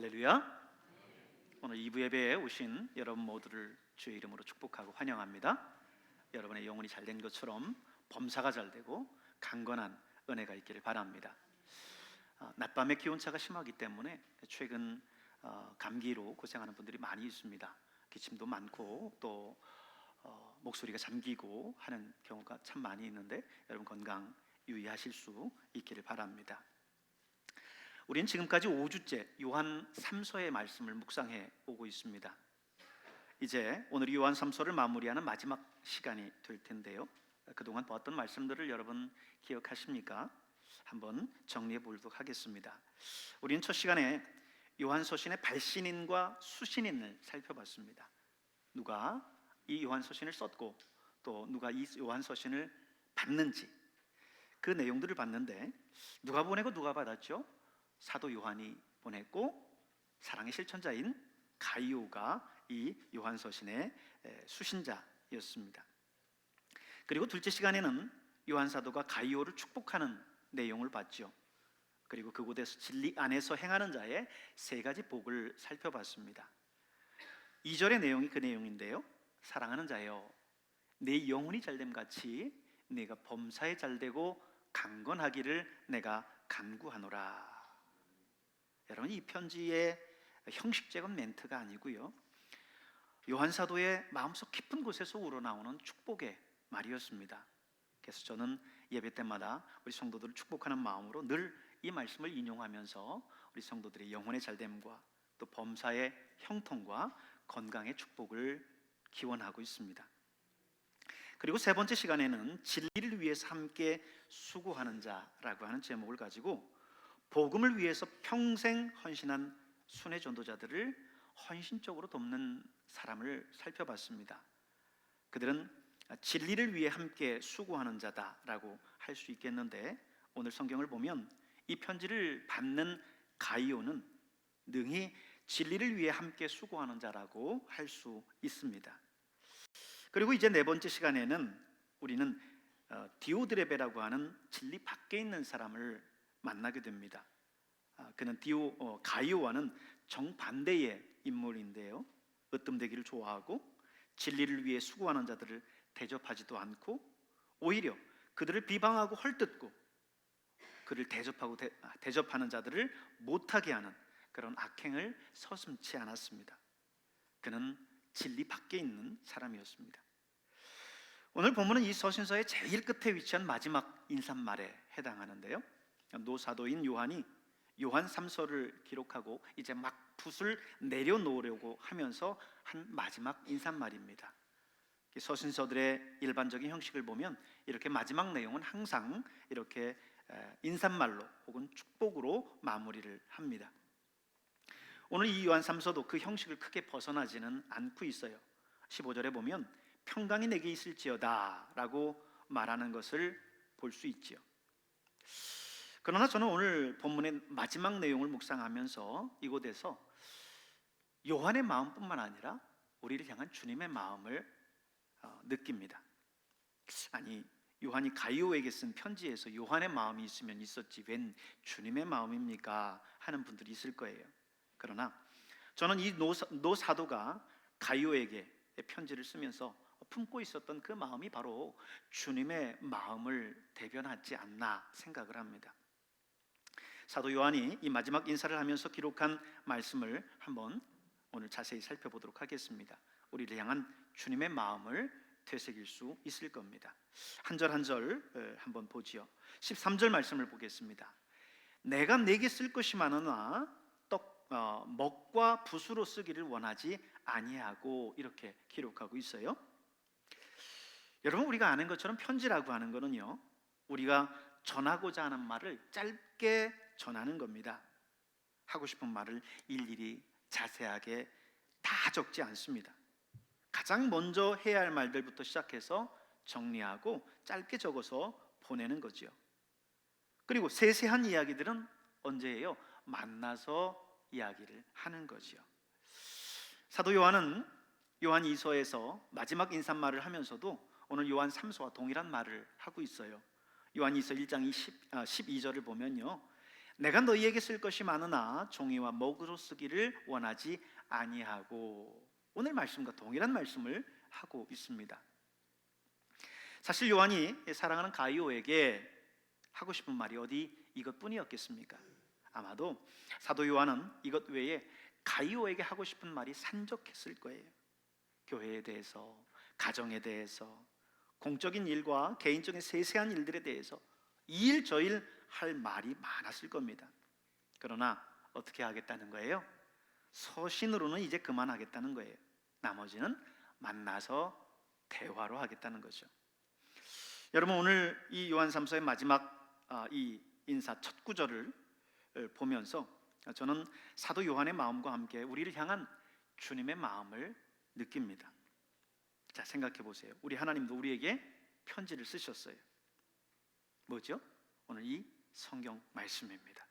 할렐루야. 오늘 2부 예배에 오신 여러분 모두를 주의 이름으로 축복하고 환영합니다. 여러분의 영혼이 잘 된 것처럼 범사가 잘 되고 강건한 은혜가 있기를 바랍니다. 아, 낮밤의 기온차가 심하기 때문에 최근 어, 감기로 고생하는 분들이 많이 있습니다. 기침도 많고 또 어, 목소리가 잠기고 하는 경우가 참 많이 있는데 여러분 건강 유의하실 수 있기를 바랍니다. 우리는 지금까지 5주째 요한 3서의 말씀을 묵상해 오고 있습니다. 이제 오늘 요한 3서를 마무리하는 마지막 시간이 될 텐데요. 그동안 보았던 말씀들을 여러분 기억하십니까? 한번 정리해 보도록 하겠습니다. 우리는 첫 시간에 요한 서신의 발신인과 수신인을 살펴봤습니다. 누가 이 요한 서신을 썼고 또 누가 이 요한 서신을 받는지 그 내용들을 봤는데 누가 보내고 누가 받았죠? 사도 요한이 보냈고 사랑의 실천자인 가이오가 이 요한 서신의 수신자였습니다. 그리고 둘째 시간에는 요한 사도가 가이오를 축복하는 내용을 봤죠. 그리고 그곳에서 진리 안에서 행하는 자의 세 가지 복을 살펴봤습니다. 2절의 내용이 그 내용인데요. 사랑하는 자여 내 영혼이 잘됨 같이 내가 범사에 잘되고 강건하기를 내가 간구하노라. 여러분 이 편지의 형식적인 멘트가 아니고요. 요한 사도의 마음속 깊은 곳에서 우러나오는 축복의 말이었습니다. 그래서 저는 예배 때마다 우리 성도들을 축복하는 마음으로 늘 이 말씀을 인용하면서 우리 성도들의 영혼의 잘됨과 또 범사의 형통과 건강의 축복을 기원하고 있습니다. 그리고 세 번째 시간에는 진리를 위해서 함께 수고하는 자라고 하는 제목을 가지고 복음을 위해서 평생 헌신한 순회 전도자들을 헌신적으로 돕는 사람을 살펴봤습니다. 그들은 진리를 위해 함께 수고하는 자다라고 할 수 있겠는데 오늘 성경을 보면 이 편지를 받는 가이오는 능히 진리를 위해 함께 수고하는 자라고 할 수 있습니다. 그리고 이제 네 번째 시간에는 우리는 어, 디오드레베라고 하는 진리 밖에 있는 사람을 만나게 됩니다. 아, 그는 디오 어, 가이오와는 정반대의 인물인데요. 으뜸되기를 좋아하고 진리를 위해 수고하는 자들을 대접하지도 않고 오히려 그들을 비방하고 헐뜯고 그를 대접하고 대, 아, 대접하는 자들을 못하게 하는 그런 악행을 서슴지 않았습니다. 그는 진리 밖에 있는 사람이었습니다. 오늘 본문은 이 서신서의 제일 끝에 위치한 마지막 인사말에 해당하는데요. 노사도인 요한이 요한 3서를 기록하고 이제 막 붓을 내려놓으려고 하면서 한 마지막 인사말입니다. 서신서들의 일반적인 형식을 보면 이렇게 마지막 내용은 항상 이렇게 인사말로 혹은 축복으로 마무리를 합니다. 오늘 이 요한 3서도 그 형식을 크게 벗어나지는 않고 있어요. 15절에 보면 평강이 내게 있을지어다라고 말하는 것을 볼 수 있지요. 그러나 저는 오늘 본문의 마지막 내용을 묵상하면서 이곳에서 요한의 마음뿐만 아니라 우리를 향한 주님의 마음을 어, 느낍니다. 아니 요한이 가이오에게 쓴 편지에서 요한의 마음이 있으면 있었지 웬 주님의 마음입니까 하는 분들이 있을 거예요. 그러나 저는 이 노사, 노사도가 가이오에게 편지를 쓰면서 품고 있었던 그 마음이 바로 주님의 마음을 대변하지 않나 생각을 합니다. 사도 요한이 이 마지막 인사를 하면서 기록한 말씀을 한번 오늘 자세히 살펴보도록 하겠습니다. 우리를 향한 주님의 마음을 되새길 수 있을 겁니다. 한 절 한 절 한번 보지요. 13절 말씀을 보겠습니다. 내가 내게 쓸 것이 많으나 떡 어, 먹과 붓으로 쓰기를 원하지 아니하고 이렇게 기록하고 있어요. 여러분 우리가 아는 것처럼 편지라고 하는 것은요. 우리가 전하고자 하는 말을 짧게 전하는 겁니다. 하고 싶은 말을 일일이 자세하게 다 적지 않습니다. 가장 먼저 해야 할 말들부터 시작해서 정리하고 짧게 적어서 보내는 거지요. 그리고 세세한 이야기들은 언제예요? 만나서 이야기를 하는 거지요. 사도 요한은 요한 2서에서 마지막 인사말을 하면서도 오늘 요한 3서와 동일한 말을 하고 있어요. 요한 2서 1장 20, 아, 12절을 보면요. 내가 너희에게 쓸 것이 많으나 종이와 먹으로 쓰기를 원하지 아니하고 오늘 말씀과 동일한 말씀을 하고 있습니다. 사실 요한이 사랑하는 가이오에게 하고 싶은 말이 어디 이것뿐이었겠습니까? 아마도 사도 요한은 이것 외에 가이오에게 하고 싶은 말이 산적했을 거예요. 교회에 대해서, 가정에 대해서, 공적인 일과 개인적인 세세한 일들에 대해서 이일 저일 할 말이 많았을 겁니다. 그러나 어떻게 하겠다는 거예요? 서신으로는 이제 그만하겠다는 거예요. 나머지는 만나서 대화로 하겠다는 거죠. 여러분 오늘 이 요한 3서의 마지막 아, 이 인사 첫 구절을 보면서 저는 사도 요한의 마음과 함께 우리를 향한 주님의 마음을 느낍니다. 자 생각해 보세요. 우리 하나님도 우리에게 편지를 쓰셨어요. 뭐죠? 오늘 이 성경 말씀입니다.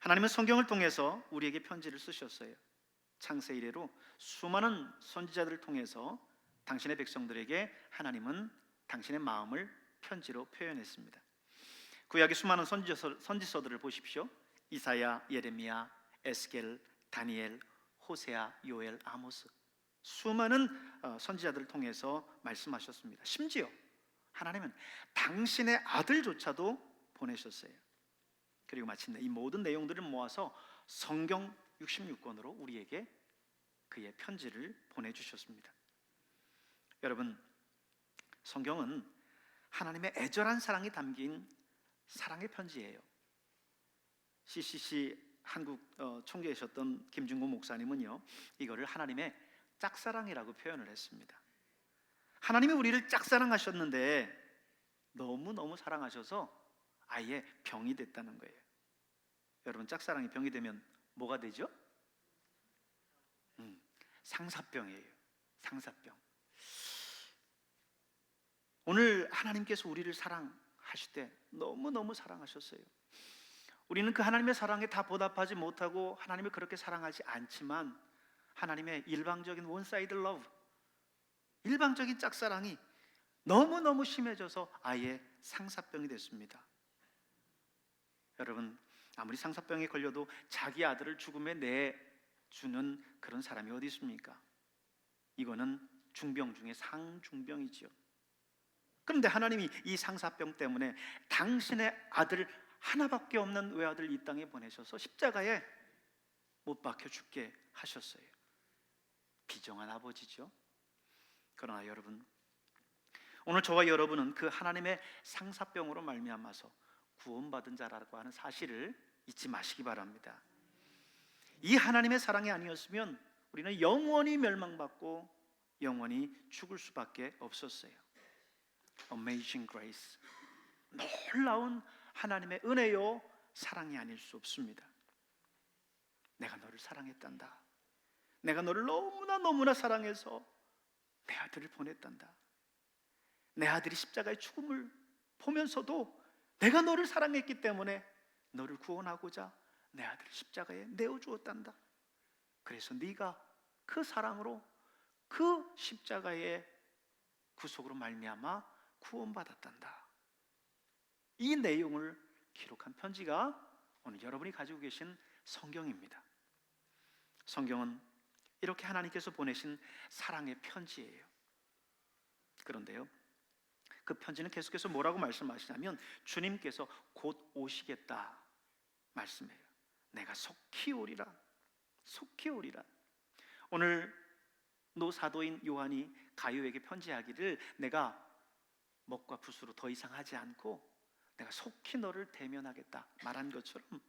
하나님은 성경을 통해서 우리에게 편지를 쓰셨어요. 창세 이래로 수많은 선지자들을 통해서 당신의 백성들에게 하나님은 당신의 마음을 편지로 표현했습니다. 구약의 수많은 선지서, 선지서들을 보십시오. 이사야, 예레미야, 에스겔, 다니엘, 호세아, 요엘, 아모스 수많은 어, 선지자들을 통해서 말씀하셨습니다. 심지어 하나님은 당신의 아들조차도 보내셨어요. 그리고 마침내 이 모든 내용들을 모아서 성경 66권으로 우리에게 그의 편지를 보내주셨습니다. 여러분, 성경은 하나님의 애절한 사랑이 담긴 사랑의 편지예요. CCC 한국 어, 총재이셨던 김중곤 목사님은요, 이거를 하나님의 짝사랑이라고 표현을 했습니다. 하나님이 우리를 짝사랑하셨는데 너무 너무 사랑하셔서 아예 병이 됐다는 거예요. 여러분 짝사랑이 병이 되면 뭐가 되죠? 음, 상사병이에요. 상사병. 오늘 하나님께서 우리를 사랑하실 때 너무 너무 사랑하셨어요. 우리는 그 하나님의 사랑에 다 보답하지 못하고 하나님을 그렇게 사랑하지 않지만 하나님의 일방적인 원사이드 러브 일방적인 짝사랑이 너무너무 심해져서 아예 상사병이 됐습니다. 여러분 아무리 상사병에 걸려도 자기 아들을 죽음에 내주는 그런 사람이 어디 있습니까? 이거는 중병 중에 상중병이지요. 그런데 하나님이 이 상사병 때문에 당신의 아들 하나밖에 없는 외아들 이 땅에 보내셔서 십자가에 못 박혀 죽게 하셨어요. 비정한 아버지죠. 그러나 여러분 오늘 저와 여러분은 그 하나님의 상사병으로 말미암아서 구원받은 자라고 하는 사실을 잊지 마시기 바랍니다. 이 하나님의 사랑이 아니었으면 우리는 영원히 멸망받고 영원히 죽을 수밖에 없었어요. Amazing grace. 놀라운 하나님의 은혜요 사랑이 아닐 수 없습니다. 내가 너를 사랑했단다. 내가 너를 너무나 너무나 사랑해서 내 아들을 보냈단다. 내 아들이 십자가의 죽음을 보면서도 내가 너를 사랑했기 때문에 너를 구원하고자 내 아들을 십자가에 내어 주었단다. 그래서 네가 그 사랑으로 그 십자가의 구속으로 말미암아 구원받았단다. 이 내용을 기록한 편지가 오늘 여러분이 가지고 계신 성경입니다. 성경은 이렇게 하나님께서 보내신 사랑의 편지예요. 그런데요. 그 편지는 계속해서 뭐라고 말씀하시냐면 주님께서 곧 오시겠다 말씀해요. 내가 속히 오리라. 속히 오리라. 오늘 노 사도인 요한이 가요에게 편지하기를 내가 먹과 붓으로 더 이상 하지 않고 내가 속히 너를 대면하겠다 말한 것처럼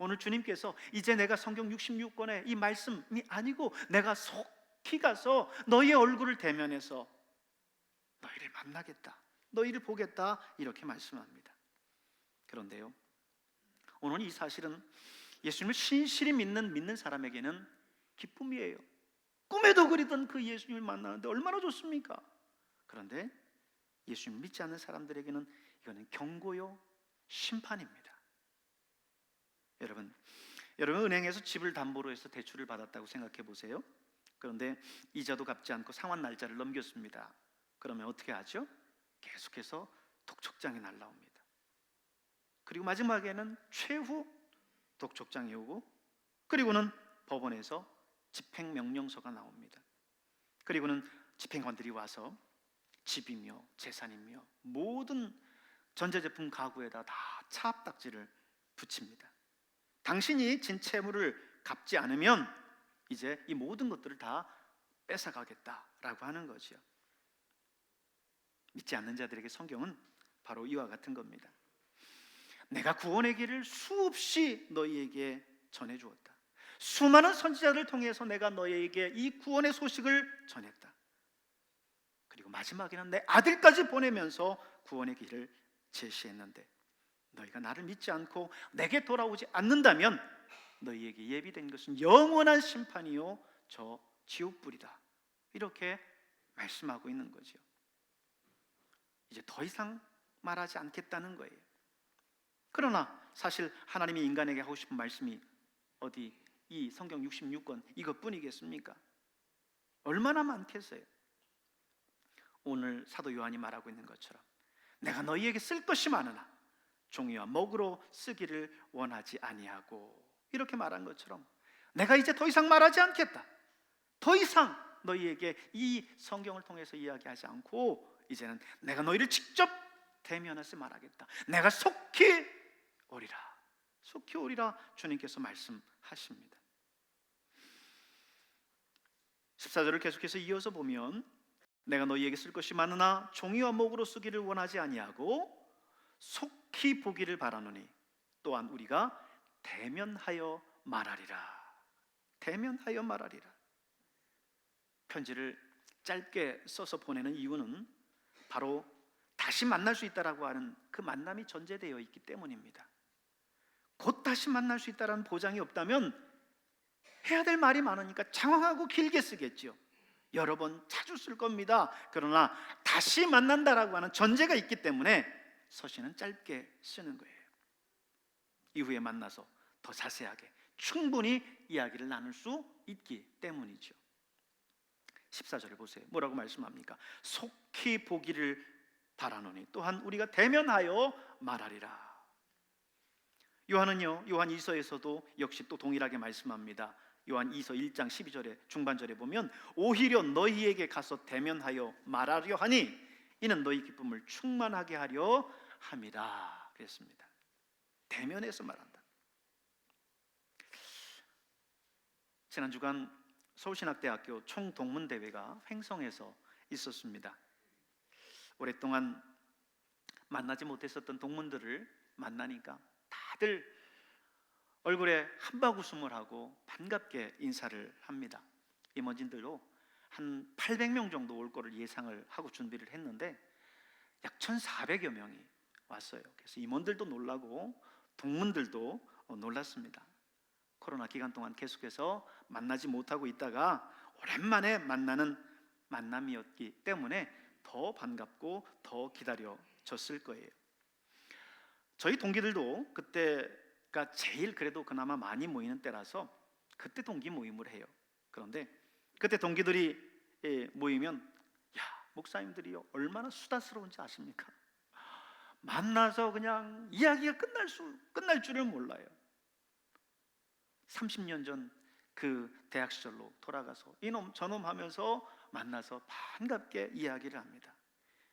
오늘 주님께서 이제 내가 성경 66권의 이 말씀이 아니고 내가 속히 가서 너희의 얼굴을 대면해서 너희를 만나겠다. 너희를 보겠다. 이렇게 말씀합니다. 그런데요. 오늘 이 사실은 예수님을 신실히 믿는 믿는 사람에게는 기쁨이에요. 꿈에도 그리던 그 예수님을 만나는데 얼마나 좋습니까? 그런데 예수님 믿지 않는 사람들에게는 이거는 경고요, 심판입니다. 여러분, 여러분 은행에서 집을 담보로 해서 대출을 받았다고 생각해 보세요. 그런데 이자도 갚지 않고 상환 날짜를 넘겼습니다. 그러면 어떻게 하죠? 계속해서 독촉장이 날라옵니다. 그리고 마지막에는 최후 독촉장이 오고 그리고는 법원에서 집행 명령서가 나옵니다. 그리고는 집행관들이 와서 집이며 재산이며 모든 전자제품 가구에다 다 차압 딱지를 붙입니다. 당신이 진 채무를 갚지 않으면 이제 이 모든 것들을 다 뺏어가겠다라고 하는 거죠. 믿지 않는 자들에게 성경은 바로 이와 같은 겁니다. 내가 구원의 길을 수없이 너희에게 전해 주었다. 수많은 선지자를 통해서 내가 너희에게 이 구원의 소식을 전했다. 그리고 마지막에는 내 아들까지 보내면서 구원의 길을 제시했는데 너희가 나를 믿지 않고 내게 돌아오지 않는다면 너희에게 예비된 것은 영원한 심판이요 저 지옥불이다. 이렇게 말씀하고 있는 거죠. 이제 더 이상 말하지 않겠다는 거예요. 그러나 사실 하나님이 인간에게 하고 싶은 말씀이 어디 이 성경 66권 이것뿐이겠습니까? 얼마나 많겠어요? 오늘 사도 요한이 말하고 있는 것처럼 내가 너희에게 쓸 것이 많으나 종이와 먹으로 쓰기를 원하지 아니하고 이렇게 말한 것처럼 내가 이제 더 이상 말하지 않겠다. 더 이상 너희에게 이 성경을 통해서 이야기하지 않고 이제는 내가 너희를 직접 대면해서 말하겠다. 내가 속히 오리라. 속히 오리라 주님께서 말씀하십니다. 14절을 계속해서 이어서 보면 내가 너희에게 쓸 것이 많으나 종이와 목으로 쓰기를 원하지 아니하고 속 히 보기를 바라노니 또한 우리가 대면하여 말하리라. 대면하여 말하리라. 편지를 짧게 써서 보내는 이유는 바로 다시 만날 수 있다라고 하는 그 만남이 전제되어 있기 때문입니다. 곧 다시 만날 수 있다라는 보장이 없다면 해야 될 말이 많으니까 장황하고 길게 쓰겠죠. 여러 번 자주 쓸 겁니다. 그러나 다시 만난다라고 하는 전제가 있기 때문에 서신은 짧게 쓰는 거예요. 이후에 만나서 더 자세하게 충분히 이야기를 나눌 수 있기 때문이죠. 14절을 보세요. 뭐라고 말씀합니까? 속히 보기를 바라노니 또한 우리가 대면하여 말하리라. 요한은요. 요한 2서에서도 역시 또 동일하게 말씀합니다. 요한 2서 1장 12절에 중반절에 보면 오히려 너희에게 가서 대면하여 말하려 하니 이는 너희 기쁨을 충만하게 하려 함이라 그랬습니다. 대면해서 말한다. 지난 주간 서울신학대학교 총동문대회가 횡성에서 있었습니다. 오랫동안 만나지 못했었던 동문들을 만나니까 다들 얼굴에 한박 웃음을 하고 반갑게 인사를 합니다. 임원진들도 한 800명 정도 올 거를 예상을 하고 준비를 했는데 약 1,400여 명이 왔어요. 그래서 임원들도 놀라고 동문들도 어, 놀랐습니다. 코로나 기간 동안 계속해서 만나지 못하고 있다가 오랜만에 만나는 만남이었기 때문에 더 반갑고 더 기다려졌을 거예요. 저희 동기들도 그때가 제일 그래도 그나마 많이 모이는 때라서 그때 동기 모임을 해요. 그런데 그때 동기들이 예, 모이면 야 목사님들이요 얼마나 수다스러운지 아십니까? 만나서 그냥 이야기가 끝날 수 끝날 줄을 몰라요. 30년 전 그 대학 시절로 돌아가서 이놈 저놈 하면서 만나서 반갑게 이야기를 합니다.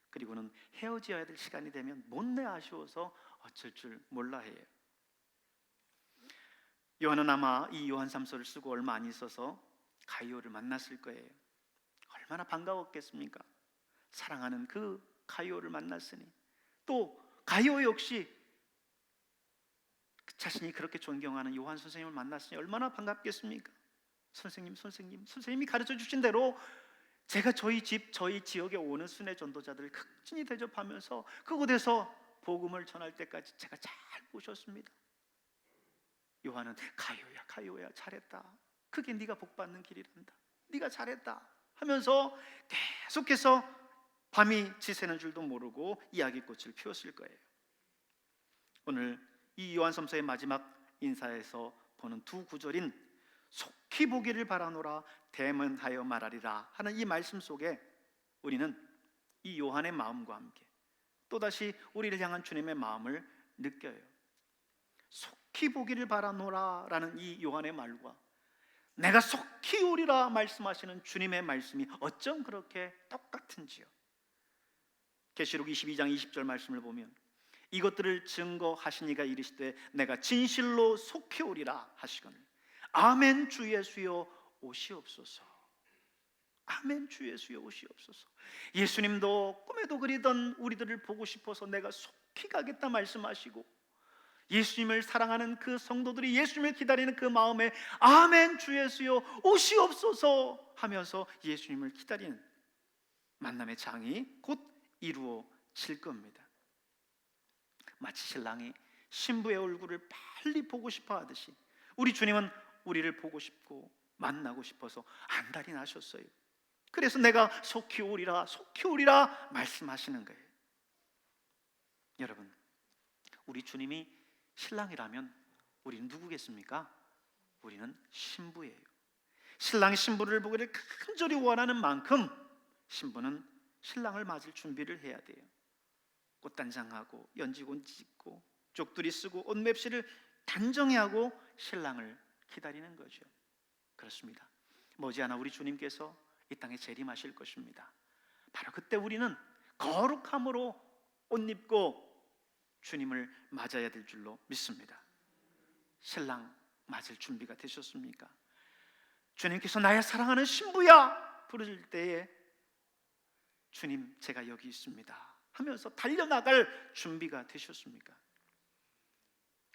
그리고는 헤어져야 될 시간이 되면 못내 아쉬워서 어쩔 줄 몰라 해요. 요한은 아마 이 요한 3서를 쓰고 얼마 안 있어서 가이오를 만났을 거예요. 얼마나 반가웠겠습니까? 사랑하는 그 가이오를 만났으니 또 가이오 역시 그 자신이 그렇게 존경하는 요한 선생님을 만났으니 얼마나 반갑겠습니까? 선생님, 선생님, 선생님이 가르쳐 주신 대로 제가 저희 집, 저희 지역에 오는 순회 전도자들을 극진히 대접하면서 그곳에서 복음을 전할 때까지 제가 잘 모셨습니다. 요한은 가요야, 가요야, 잘했다. 그게 네가 복 받는 길이란다. 네가 잘했다. 하면서 계속해서 밤이 지새는 줄도 모르고 이야기꽃을 피웠을 거예요. 오늘 이 요한섬서의 마지막 인사에서 보는 두 구절인 속히 보기를 바라노라 대면하여 말하리라 하는 이 말씀 속에 우리는 이 요한의 마음과 함께 또다시 우리를 향한 주님의 마음을 느껴요. 속히 보기를 바라노라라는 이 요한의 말과 내가 속히 오리라 말씀하시는 주님의 말씀이 어쩜 그렇게 똑같은지요. 계시록 22장 20절 말씀을 보면 이것들을 증거하시니가 이르시되 내가 진실로 속히 오리라 하시거늘 아멘 주 예수여 오시옵소서. 아멘 주 예수여 오시옵소서. 예수님도 꿈에도 그리던 우리들을 보고 싶어서 내가 속히 가겠다 말씀하시고 예수님을 사랑하는 그 성도들이 예수님을 기다리는 그 마음에 아멘 주 예수여 오시옵소서 하면서 예수님을 기다리는 만남의 장이 곧 이루어질 겁니다. 마치 신랑이 신부의 얼굴을 빨리 보고 싶어 하듯이 우리 주님은 우리를 보고 싶고 만나고 싶어서 안달이 나셨어요. 그래서 내가 속히 오리라 속히 오리라 말씀하시는 거예요. 여러분, 우리 주님이 신랑이라면 우리는 누구겠습니까? 우리는 신부예요. 신랑이 신부를 보기를 간절히 원하는 만큼 신부는 신랑을 맞을 준비를 해야 돼요. 꽃단장하고 연지곤 찢고 쪽두리 쓰고 옷맵시를 단정히 하고 신랑을 기다리는 거죠. 그렇습니다. 머지않아 우리 주님께서 이 땅에 재림하실 것입니다. 바로 그때 우리는 거룩함으로 옷 입고 주님을 맞아야 될 줄로 믿습니다. 신랑 맞을 준비가 되셨습니까? 주님께서 나의 사랑하는 신부야 부르실 때에 주님 제가 여기 있습니다 하면서 달려나갈 준비가 되셨습니까?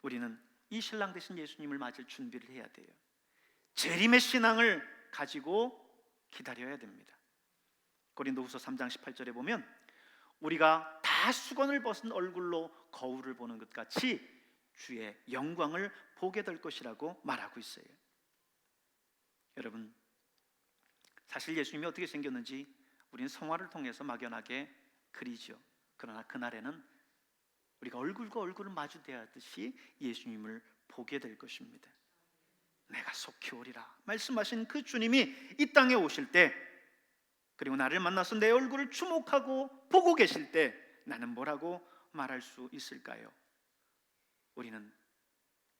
우리는 이 신랑 되신 예수님을 맞을 준비를 해야 돼요. 재림의 신앙을 가지고 기다려야 됩니다. 고린도후서 3장 18절에 보면 우리가 다 수건을 벗은 얼굴로 거울을 보는 것 같이 주의 영광을 보게 될 것이라고 말하고 있어요. 여러분, 사실 예수님이 어떻게 생겼는지 우리는 성화를 통해서 막연하게 그리죠. 그러나 그날에는 우리가 얼굴과 얼굴을 마주 대하듯이 예수님을 보게 될 것입니다. 내가 속히 오리라 말씀하신 그 주님이 이 땅에 오실 때 그리고 나를 만나서 내 얼굴을 주목하고 보고 계실 때 나는 뭐라고 말할 수 있을까요? 우리는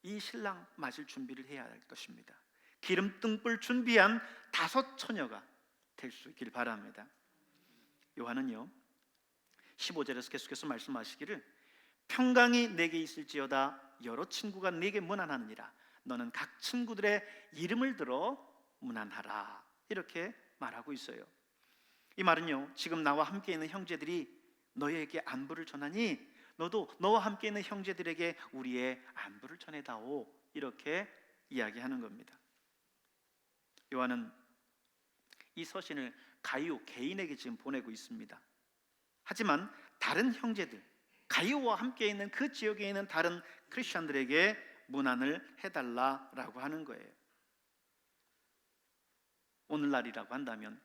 이 신랑 맞을 준비를 해야 할 것입니다. 기름 등불 준비한 다섯 처녀가 될 수 있길 바랍니다. 요한은요 15절에서 계속해서 말씀하시기를 평강이 내게 있을지어다 여러 친구가 내게 문안하느니라 너는 각 친구들의 이름을 들어 문안하라 이렇게 말하고 있어요. 이 말은요 지금 나와 함께 있는 형제들이 너에게 안부를 전하니 너도 너와 함께 있는 형제들에게 우리의 안부를 전해다오 이렇게 이야기하는 겁니다. 요한은 이 서신을 가이오 개인에게 지금 보내고 있습니다. 하지만 다른 형제들, 가이오와 함께 있는 그 지역에 있는 다른 크리스천들에게 문안을 해달라라고 하는 거예요. 오늘날이라고 한다면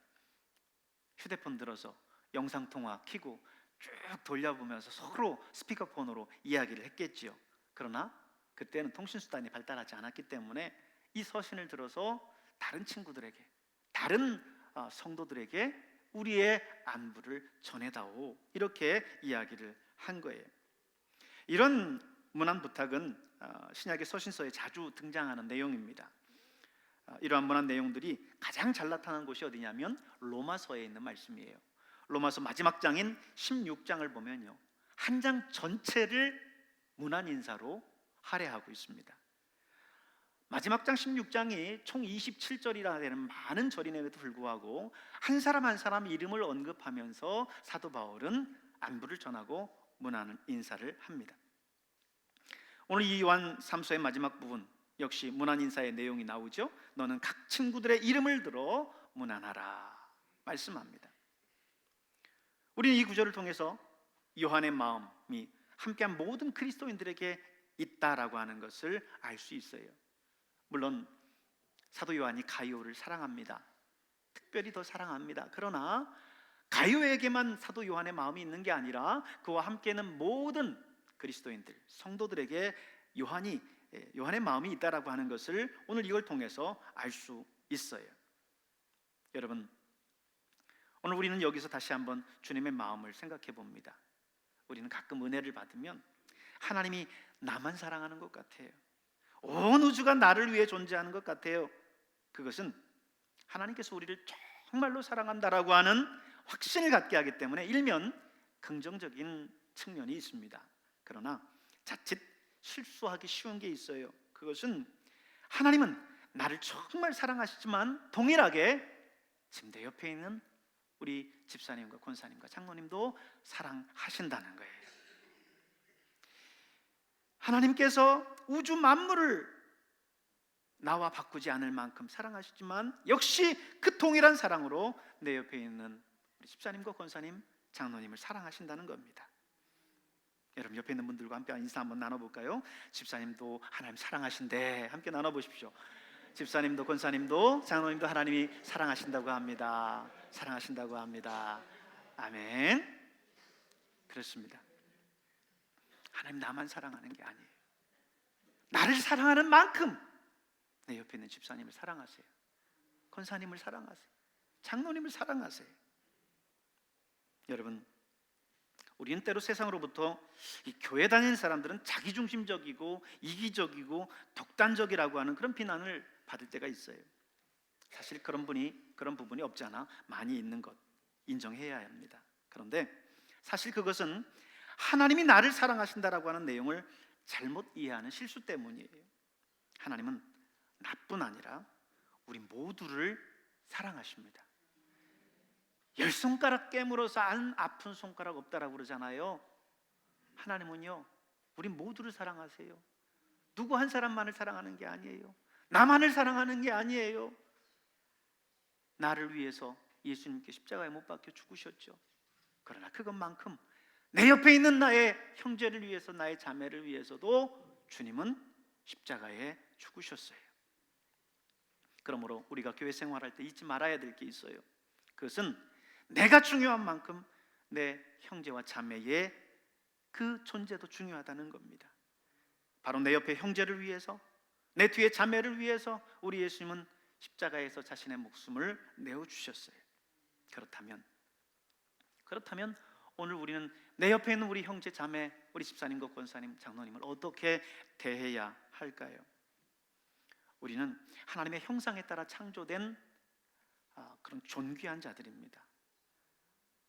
휴대폰 들어서 영상 통화 키고 쭉 돌려보면서 서로 스피커폰으로 이야기를 했겠지요. 그러나 그때는 통신 수단이 발달하지 않았기 때문에 이 서신을 들어서 다른 친구들에게 다른 어, 성도들에게 우리의 안부를 전해다오 이렇게 이야기를 한 거예요. 이런 문안 부탁은 어, 신약의 서신서에 자주 등장하는 내용입니다. 어, 이러한 문안 내용들이 가장 잘 나타난 곳이 어디냐면 로마서에 있는 말씀이에요. 로마서 마지막 장인 16장을 보면요. 한 장 전체를 문안 인사로 할애하고 있습니다. 마지막 장 16장이 총 27절이나 되는 많은 절임에도 불구하고 한 사람 한 사람 이름을 언급하면서 사도 바울은 안부를 전하고 문안 인사를 합니다. 오늘 이 요한 3서의 마지막 부분 역시 문안 인사의 내용이 나오죠. 너는 각 친구들의 이름을 들어 문안하라 말씀합니다. 우리는 이 구절을 통해서 요한의 마음이 함께한 모든 그리스도인들에게 있다라고 하는 것을 알 수 있어요. 물론 사도 요한이 가이오를 사랑합니다. 특별히 더 사랑합니다. 그러나 가이오에게만 사도 요한의 마음이 있는 게 아니라 그와 함께는 모든 그리스도인들, 성도들에게 요한이 예, 요한의 마음이 있다라고 하는 것을 오늘 이걸 통해서 알 수 있어요. 여러분, 오늘 우리는 여기서 다시 한번 주님의 마음을 생각해 봅니다. 우리는 가끔 은혜를 받으면 하나님이 나만 사랑하는 것 같아요. 온 우주가 나를 위해 존재하는 것 같아요. 그것은 하나님께서 우리를 정말로 사랑한다라고 하는 확신을 갖게 하기 때문에 일면 긍정적인 측면이 있습니다. 그러나 자칫 실수하기 쉬운 게 있어요. 그것은 하나님은 나를 정말 사랑하시지만 동일하게 지금 내 옆에 있는 우리 집사님과 권사님과 장로님도 사랑하신다는 거예요. 하나님께서 우주 만물을 나와 바꾸지 않을 만큼 사랑하시지만 역시 그 동일한 사랑으로 내 옆에 있는 우리 집사님과 권사님, 장로님을 사랑하신다는 겁니다. 여러분 옆에 있는 분들과 함께 인사 한번 나눠볼까요? 집사님도 하나님 사랑하신데 함께 나눠보십시오. 집사님도 권사님도 장로님도 하나님이 사랑하신다고 합니다. 사랑하신다고 합니다. 아멘. 그렇습니다. 하나님 나만 사랑하는 게 아니에요. 나를 사랑하는 만큼 내 옆에 있는 집사님을 사랑하세요. 권사님을 사랑하세요. 장로님을 사랑하세요. 여러분, 우리는 때로 세상으로부터 이 교회 다니는 사람들은 자기중심적이고 이기적이고 독단적이라고 하는 그런 비난을 받을 때가 있어요. 사실 그런 분이 그런 부분이 없지 않아 많이 있는 것 인정해야 합니다. 그런데 사실 그것은 하나님이 나를 사랑하신다라고 하는 내용을 잘못 이해하는 실수 때문이에요. 하나님은 나뿐 아니라 우리 모두를 사랑하십니다. 열 손가락 깨물어서 안 아픈 손가락 없다라고 그러잖아요. 하나님은요, 우리 모두를 사랑하세요. 누구 한 사람만을 사랑하는 게 아니에요. 나만을 사랑하는 게 아니에요. 나를 위해서 예수님께 십자가에 못 박혀 죽으셨죠. 그러나 그것만큼 내 옆에 있는 나의 형제를 위해서 나의 자매를 위해서도 주님은 십자가에 죽으셨어요. 그러므로 우리가 교회 생활할 때 잊지 말아야 될 게 있어요. 그것은 내가 중요한 만큼 내 형제와 자매의 그 존재도 중요하다는 겁니다. 바로 내 옆에 형제를 위해서 내 뒤에 자매를 위해서 우리 예수님은 십자가에서 자신의 목숨을 내어 주셨어요. 그렇다면 그렇다면 오늘 우리는 내 옆에 있는 우리 형제 자매, 우리 집사님과 권사님, 장로님을 어떻게 대해야 할까요? 우리는 하나님의 형상에 따라 창조된 아, 그런 존귀한 자들입니다.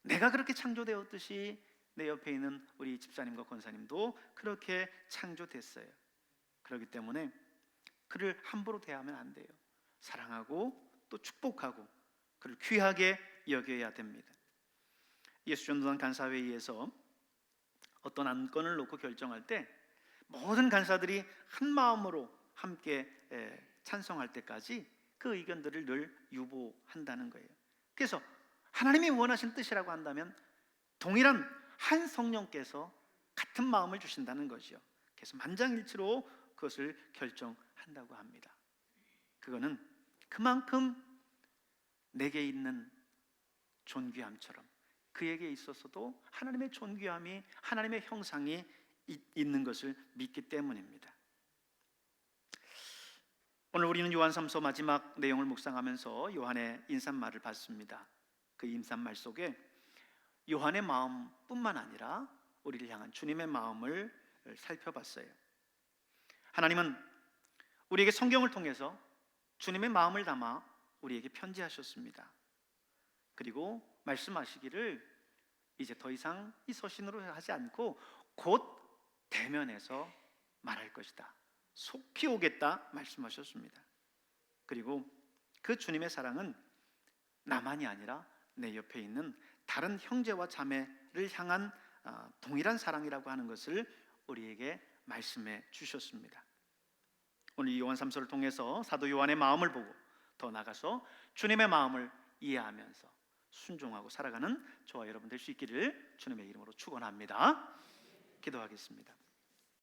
내가 그렇게 창조되었듯이 내 옆에 있는 우리 집사님과 권사님도 그렇게 창조됐어요. 그렇기 때문에 그를 함부로 대하면 안 돼요. 사랑하고 또 축복하고 그를 귀하게 여겨야 됩니다. 예수 전도단 간사회의에서 어떤 안건을 놓고 결정할 때 모든 간사들이 한 마음으로 함께 찬성할 때까지 그 의견들을 늘 유보한다는 거예요. 그래서 하나님이 원하신 뜻이라고 한다면 동일한 한 성령께서 같은 마음을 주신다는 거죠. 그래서 만장일치로 그것을 결정한다고 합니다. 그거는 그만큼 내게 있는 존귀함처럼 그에게 있어서도 하나님의 존귀함이 하나님의 형상이 있는 것을 믿기 때문입니다. 오늘 우리는 요한 3서 마지막 내용을 묵상하면서 요한의 인사말을 봤습니다. 그 인사말 속에 요한의 마음뿐만 아니라 우리를 향한 주님의 마음을 살펴봤어요. 하나님은 우리에게 성경을 통해서 주님의 마음을 담아 우리에게 편지하셨습니다. 그리고 말씀하시기를 이제 더 이상 이 서신으로 하지 않고 곧 대면해서 말할 것이다. 속히 오겠다 말씀하셨습니다. 그리고 그 주님의 사랑은 나만이 아니라 내 옆에 있는 다른 형제와 자매를 향한 아, 동일한 사랑이라고 하는 것을 우리에게 말씀해 주셨습니다. 오늘 요한 3서를 통해서 사도 요한의 마음을 보고 더 나가서 주님의 마음을 이해하면서 순종하고 살아가는 저와 여러분 될 수 있기를 주님의 이름으로 축원합니다. 기도하겠습니다.